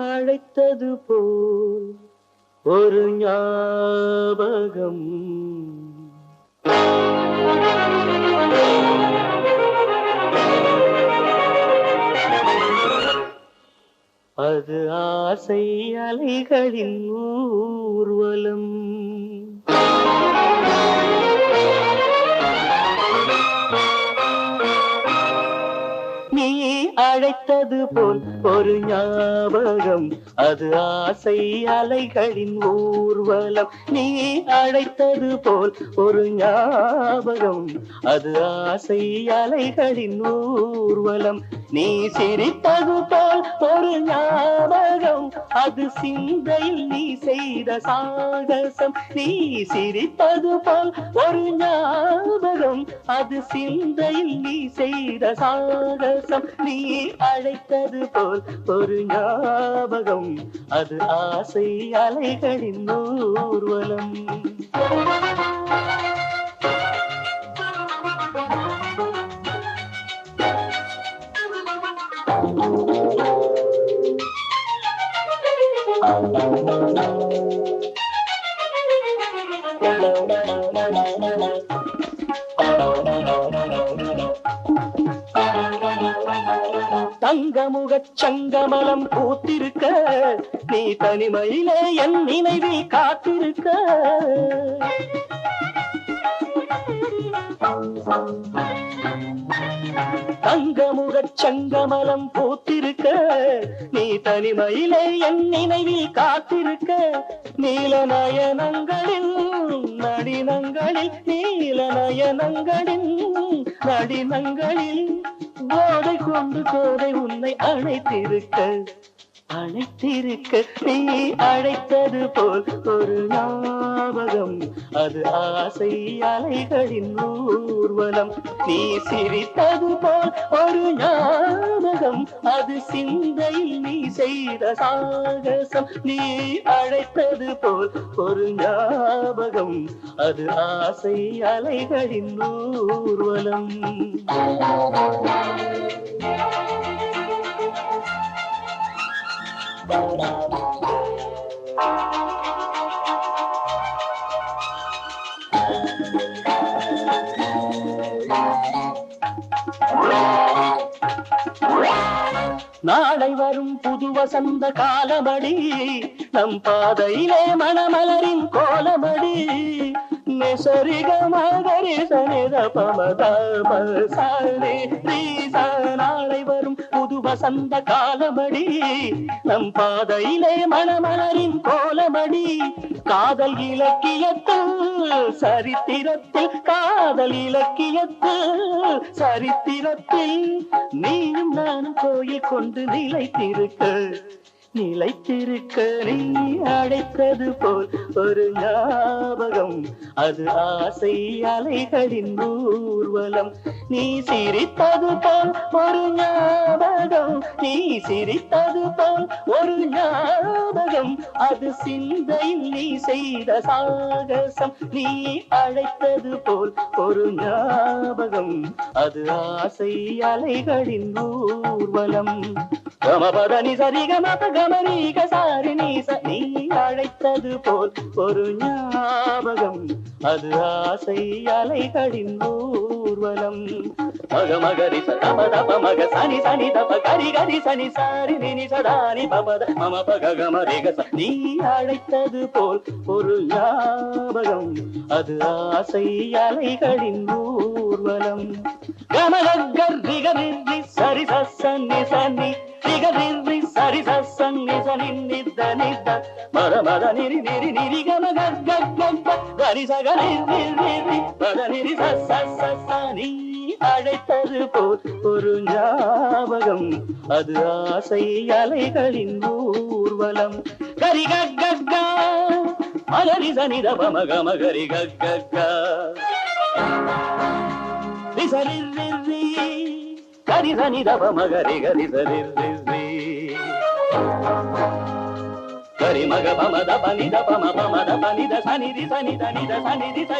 அழைத்தது போல் ஒரு ஞாபகம். அது ஆசை அலைகளின் பார்த்தது போல் ஒரு ஞாபகம். அது ஆசை அலைகளின் ஊர்வலம். நீ அழைத்தது போல் ஒரு ஞாபகம். அது ஆசை அலைகளின் ஊர்வலம். நீ சிரித்தது போல் ஒரு ஞாபகம். அது சிந்தையில் நீ செய்த சாகசம். நீ சிரித்தது போல் ஒரு ஞாபகம். அது சிந்தையில் நீ செய்த சாகசம். நீ அழைத்தது போல் ஒரு ஞாபகம். அது ஆசை அலைகளின் ஊர்வலம். தங்கமுகச் சங்கமலம் பூத்திருக்க நீ தனிமையிலே என் நினைவில் காத்திருக்க. தங்கமுகச் சங்கமலம் பூத்திருக்க நீ தனிமையிலே என் நினைவில் காத்திருக்க. நீல நயனங்களின் நடினங்களில் நீல நயனங்களின் நடினங்களில் போதை கொண்டு கோதை உன்னை அழைத்திருக்க அழைத்திருக்க நீ அழைத்தது போல் ஒரு ஞாபகம். அது ஆசை அலைகளின் ஊர்வலம் நீ சிரித்தது போல் ஒரு ஞாபகம் அது சிந்தை நீ செய்த சாகசம் நீ அழைத்தது போல் ஒரு ஞாபகம் அது ஆசை அலைகளின் ஊர்வலம் Thank you. நாளை வரும் புது வசந்த காலமடி நம் பாதையிலே மணமலரின் கோலமடி. நெசரிக மகரிசனித பமத நாளை வரும் வசந்த காலமடி நம் பாதையிலே மணமலரின் கோலமடி காதல் இலக்கியத்தில் சரித்திரத்தில் காதல் இலக்கியத்தில் சரித்திரத்தில் நீயும் நானும் கோயில் கொண்டு நிலைத்திருக்க நிலைத்திருக்க நீ அழைத்தது போல் ஒரு ஞாபகம். அது ஆசை அலைகளின் ஊர்வலம். நீ சிரித்தது போல் ஒரு ஞாபகம். நீ சிரித்தது போல் ஒரு ஞாபகம். அது சிந்தையில் நீ செய்த சாகசம். நீ அழைத்தது போல் ஒரு ஞாபகம். அது ஆசை அலைகளின் ஊர்வலம். கமபதனி சரி கமப கமரி கசாரி நீ நீ அழைத்தது போல் ஒரு ஞாபகம். அது ஆசை அலை கடிந்தூர்வலம் மக மகரி சம தப மக சனி சனி தப கரி கரி சனி சாரி நினி சதானி பபத மம பக கமரேக நீ அழைத்தது போல் ஒரு ஞாபகம். அது ஆசை அலை அலைகளின் ஊர்வலம். கமலகர்ரிகரிர்ரி சரி சன்னி சன்னி ரிகரிர்ரி சரி சன்னி சனி நித்த நித்த மத மத நிரி நிரி நிரி கம கக்க கரி சகரிர்ரி மத நிரி சனி அழைத்தது போல் ஒரு ஞாபகம். அது ஆசை அலைகளின் ஊர்வலம். கரி கக்கா மலரி சனித பமகம கரி கக்கா கரி சனித பமகரி கரி సరి మగ పమ ద పని ద పమ పమ ద పని ద సని ది సని ద ని ద సని ది స